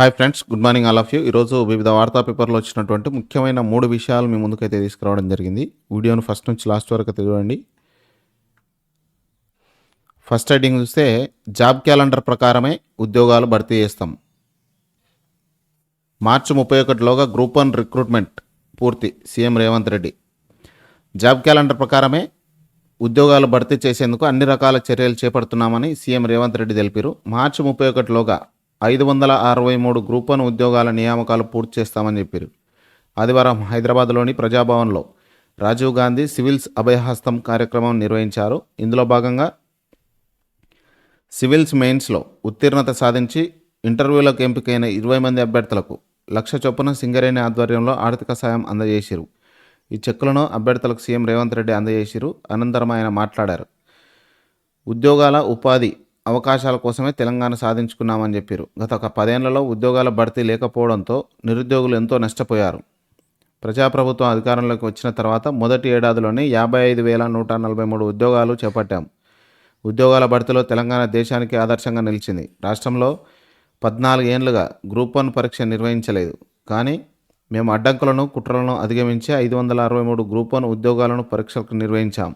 Hi friends good morning all of you ఈరోజు వివిధ వార్తా పేపర్లో వచ్చినటువంటి ముఖ్యమైన మూడు విషయాలు మీ ముందుకైతే తీసుకురావడం జరిగింది. వీడియోను ఫస్ట్ నుంచి లాస్ట్ వరకు అయితే చూడండి. ఫస్ట్ హెడ్డింగ్ చూస్తే జాబ్ క్యాలెండర్ ప్రకారమే ఉద్యోగాలు భర్తీ చేస్తాం. మార్చి ముప్పై ఒకటిలోగా గ్రూప్ వన్ రిక్రూట్మెంట్ పూర్తి CM Revanth Reddy. Job calendar ప్రకారమే ఉద్యోగాలు భర్తీ చేసేందుకు అన్ని రకాల చర్యలు చేపడుతున్నామని సీఎం రేవంత్ రెడ్డి తెలిపారు. మార్చి ముప్పై ఒకటిలోగా ఐదు వందల అరవై మూడు గ్రూప్ వన్ ఉద్యోగాల నియామకాలు పూర్తి చేస్తామని చెప్పారు ఆదివారం హైదరాబాద్లోని ప్రజాభవన్లో రాజీవ్ గాంధీ సివిల్స్ అభయహస్తం కార్యక్రమం నిర్వహించారు. ఇందులో భాగంగా సివిల్స్ మెయిన్స్లో ఉత్తీర్ణత సాధించి ఇంటర్వ్యూలకు ఎంపికైన ఇరవై మంది అభ్యర్థులకు లక్ష చొప్పున సింగరేణి ఆధ్వర్యంలో ఆర్థిక సాయం అందజేశారు ఈ చెక్కులను అభ్యర్థులకు సీఎం రేవంత్ రెడ్డి అందజేశారు అనంతరం ఆయన మాట్లాడారు. ఉద్యోగాల ఉపాధి అవకాశాల కోసమే తెలంగాణ సాధించుకున్నామని చెప్పారు. గత ఒక పదేళ్ళలో ఉద్యోగాల భర్తీ లేకపోవడంతో నిరుద్యోగులు ఎంతో నష్టపోయారు. ప్రజాప్రభుత్వం అధికారంలోకి వచ్చిన తర్వాత మొదటి ఏడాదిలోనే యాభై ఐదు వేల నూట నలభై మూడు ఉద్యోగాలు చేపట్టాం. ఉద్యోగాల భర్తీలో తెలంగాణ దేశానికి ఆదర్శంగా నిలిచింది. రాష్ట్రంలో పద్నాలుగు ఏళ్ళుగా గ్రూప్ వన్ పరీక్ష నిర్వహించలేదు. కానీ మేము అడ్డంకులను కుట్రలను అధిగమించి ఐదు వందల అరవై మూడు గ్రూప్ వన్ ఉద్యోగాలను పరీక్షలకు నిర్వహించాం.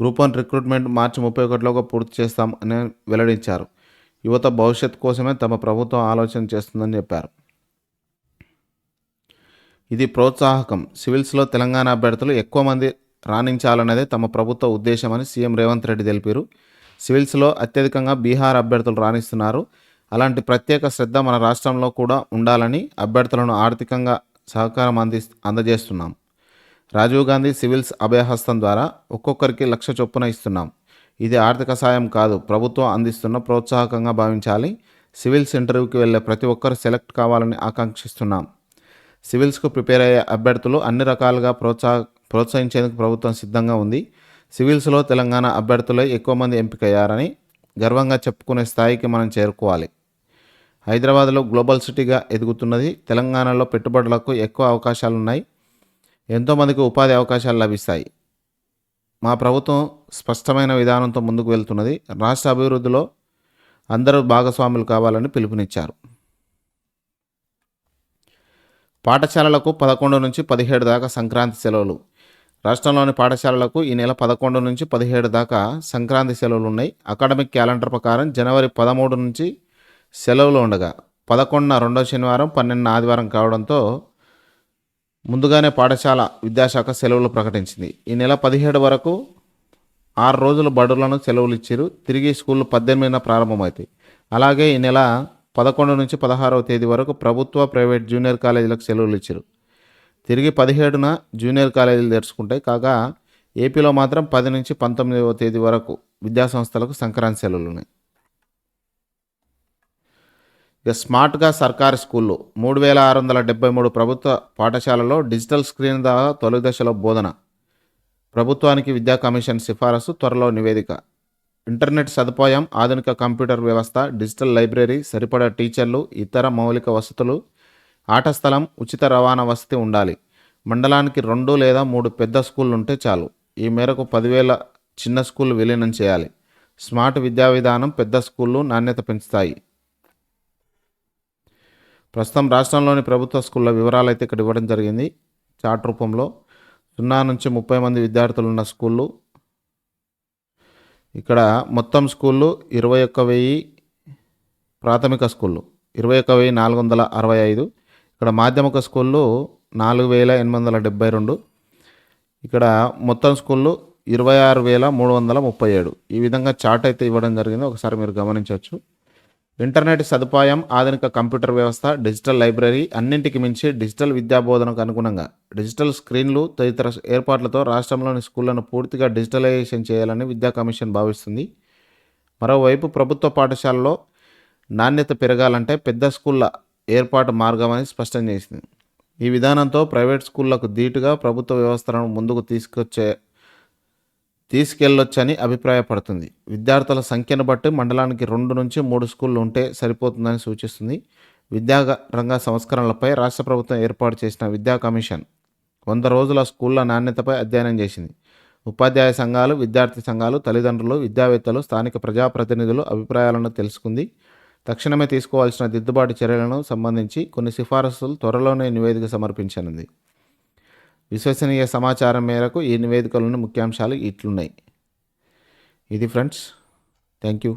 గ్రూప్ వన్ రిక్రూట్మెంట్ మార్చి ముప్పై ఒకటిలోగా పూర్తి చేస్తాం అని వెల్లడించారు. యువత భవిష్యత్ కోసమే తమ ప్రభుత్వం ఆలోచన చేస్తుందని చెప్పారు. ఇది ప్రోత్సాహకం. సివిల్స్లో తెలంగాణ అభ్యర్థులు ఎక్కువ మంది రాణించాలన్నదే తమ ప్రభుత్వ ఉద్దేశమని సీఎం రేవంత్ రెడ్డి తెలిపారు. సివిల్స్లో అత్యధికంగా బీహార్ అభ్యర్థులు రాణిస్తున్నారు. అలాంటి ప్రత్యేక శ్రద్ధ మన రాష్ట్రంలో కూడా ఉండాలని అభ్యర్థులను ఆర్థికంగా సహకారం అంది అందజేస్తున్నాం. రాజీవ్ గాంధీ సివిల్స్ అభయహస్తం ద్వారా ఒక్కొక్కరికి లక్ష చొప్పున ఇస్తున్నాం. ఇది ఆర్థిక సాయం కాదు ప్రభుత్వం అందిస్తున్న ప్రోత్సాహకంగా భావించాలి. సివిల్స్ ఇంటర్వ్యూకి వెళ్ళే ప్రతి ఒక్కరు సెలెక్ట్ కావాలని ఆకాంక్షిస్తున్నాం. సివిల్స్కు ప్రిపేర్ అయ్యే అభ్యర్థులు అన్ని రకాలుగా ప్రోత్సాహ ప్రోత్సహించేందుకు ప్రభుత్వం సిద్ధంగా ఉంది. సివిల్స్లో తెలంగాణ అభ్యర్థులే ఎక్కువ మంది ఎంపికయ్యారని గర్వంగా చెప్పుకునే స్థాయికి మనం చేరుకోవాలి. హైదరాబాద్లో గ్లోబల్ సిటీగా ఎదుగుతున్నది తెలంగాణలో పెట్టుబడులకు ఎక్కువ అవకాశాలు ఉన్నాయి ఎంతోమందికి ఉపాధి అవకాశాలు లభిస్తాయి. మా ప్రభుత్వం స్పష్టమైన విధానంతో ముందుకు వెళ్తున్నది. రాష్ట్ర అభివృద్ధిలో అందరూ భాగస్వాములు కావాలని పిలుపునిచ్చారు. పాఠశాలలకు పదకొండు నుంచి పదిహేడు దాకా సంక్రాంతి సెలవులు. రాష్ట్రంలోని పాఠశాలలకు ఈ నెల పదకొండు నుంచి పదిహేడు దాకా సంక్రాంతి సెలవులు ఉన్నాయి. అకాడమిక్ క్యాలెండర్ ప్రకారం జనవరి పదమూడు నుంచి సెలవులు ఉండగా పదకొండున రెండో శనివారం పన్నెండున ఆదివారం కావడంతో ముందుగానే పాఠశాల విద్యాశాఖ సెలవులు ప్రకటించింది. ఈ నెల పదిహేడు వరకు ఆరు రోజులు బడులను సెలవులు ఇచ్చారు. తిరిగి స్కూళ్ళు పద్దెనిమిదిన ప్రారంభమవుతాయి అలాగే ఈ నెల పదకొండు నుంచి పదహారవ తేదీ వరకు ప్రభుత్వ ప్రైవేట్ జూనియర్ కాలేజీలకు సెలవులు ఇచ్చారు. తిరిగి పదిహేడున జూనియర్ కాలేజీలు తెరుచుకుంటాయి. కాగా ఏపీలో మాత్రం పది నుంచి పంతొమ్మిదవ తేదీ వరకు విద్యాసంస్థలకు సంక్రాంతి సెలవులు ఉన్నాయి ఇక స్మార్ట్గా సర్కారీ స్కూళ్ళు మూడు వేల ఆరు వందల డెబ్బై మూడు ప్రభుత్వ పాఠశాలలో డిజిటల్ స్క్రీన్ ద్వారా తొలి దశలో బోధన. ప్రభుత్వానికి విద్యా కమిషన్ సిఫారసు త్వరలో నివేదిక. ఇంటర్నెట్ సదుపాయం ఆధునిక కంప్యూటర్ వ్యవస్థ డిజిటల్ లైబ్రరీ సరిపడా టీచర్లు ఇతర మౌలిక వసతులు ఆట స్థలం ఉచిత రవాణా వసతి ఉండాలి. మండలానికి రెండు లేదా మూడు పెద్ద స్కూళ్ళు ఉంటే చాలు. ఈ మేరకు పదివేల చిన్న స్కూళ్ళు విలీనం చేయాలి. స్మార్ట్ విద్యా విధానం పెద్ద స్కూళ్ళు నాణ్యత పెంచుతాయి. ప్రస్తుతం రాష్ట్రంలోని ప్రభుత్వ స్కూళ్ళ వివరాలు అయితే ఇక్కడ ఇవ్వడం జరిగింది. చార్ట్ రూపంలో సున్నా నుంచి ముప్పై మంది విద్యార్థులు ఉన్న స్కూళ్ళు. ఇక్కడ మొత్తం స్కూళ్ళు ఇరవై ఒక్క వెయ్యి ప్రాథమిక స్కూళ్ళు ఇరవై ఒక్క వెయ్యి నాలుగు వందల అరవై ఐదు. ఇక్కడ మాధ్యమిక స్కూళ్ళు నాలుగు వేల ఎనిమిది వందల డెబ్బై రెండు. ఇక్కడ మొత్తం స్కూళ్ళు ఇరవై ఆరు వేల మూడు వందల ముప్పై ఏడు. ఈ విధంగా చార్ట్ అయితే ఇవ్వడం జరిగింది. ఒకసారి మీరు గమనించవచ్చు. ఇంటర్నెట్ సదుపాయం ఆధునిక కంప్యూటర్ వ్యవస్థ డిజిటల్ లైబ్రరీ అన్నింటికి మించి డిజిటల్ విద్యా బోధనకు అనుగుణంగా డిజిటల్ స్క్రీన్లు తదితర ఏర్పాట్లతో రాష్ట్రంలోని స్కూళ్ళను పూర్తిగా డిజిటలైజేషన్ చేయాలని విద్యా కమిషన్ భావిస్తుంది. మరోవైపు ప్రభుత్వ పాఠశాలలో నాణ్యత పెరగాలంటే పెద్ద స్కూళ్ళ ఏర్పాటు మార్గమని స్పష్టం చేసింది. ఈ విధానంతో ప్రైవేట్ స్కూళ్ళకు ధీటుగా ప్రభుత్వ వ్యవస్థలను ముందుకు తీసుకొచ్చే తీసుకెళ్ళొచ్చని అభిప్రాయపడుతుంది. విద్యార్థుల సంఖ్యను బట్టి మండలానికి రెండు నుంచి మూడు స్కూళ్ళు ఉంటే సరిపోతుందని సూచిస్తుంది. విద్యా రంగ సంస్కరణలపై రాష్ట్ర ప్రభుత్వం ఏర్పాటు చేసిన విద్యా కమిషన్ వంద రోజుల స్కూళ్ళ నాణ్యతపై అధ్యయనం చేసింది. ఉపాధ్యాయ సంఘాలు విద్యార్థి సంఘాలు తల్లిదండ్రులు విద్యావేత్తలు స్థానిక ప్రజాప్రతినిధులు అభిప్రాయాలను తెలుసుకుంది. తక్షణమే తీసుకోవాల్సిన దిద్దుబాటు చర్యలను సంబంధించి కొన్ని సిఫారసులు త్వరలోనే నివేదిక సమర్పించనుంది. విశ్వసనీయ సమాచారం మేరకు ఈ నివేదికలోని ముఖ్యాంశాలు ఇట్లున్నాయి. ఇది ఫ్రెండ్స్ థ్యాంక్ యూ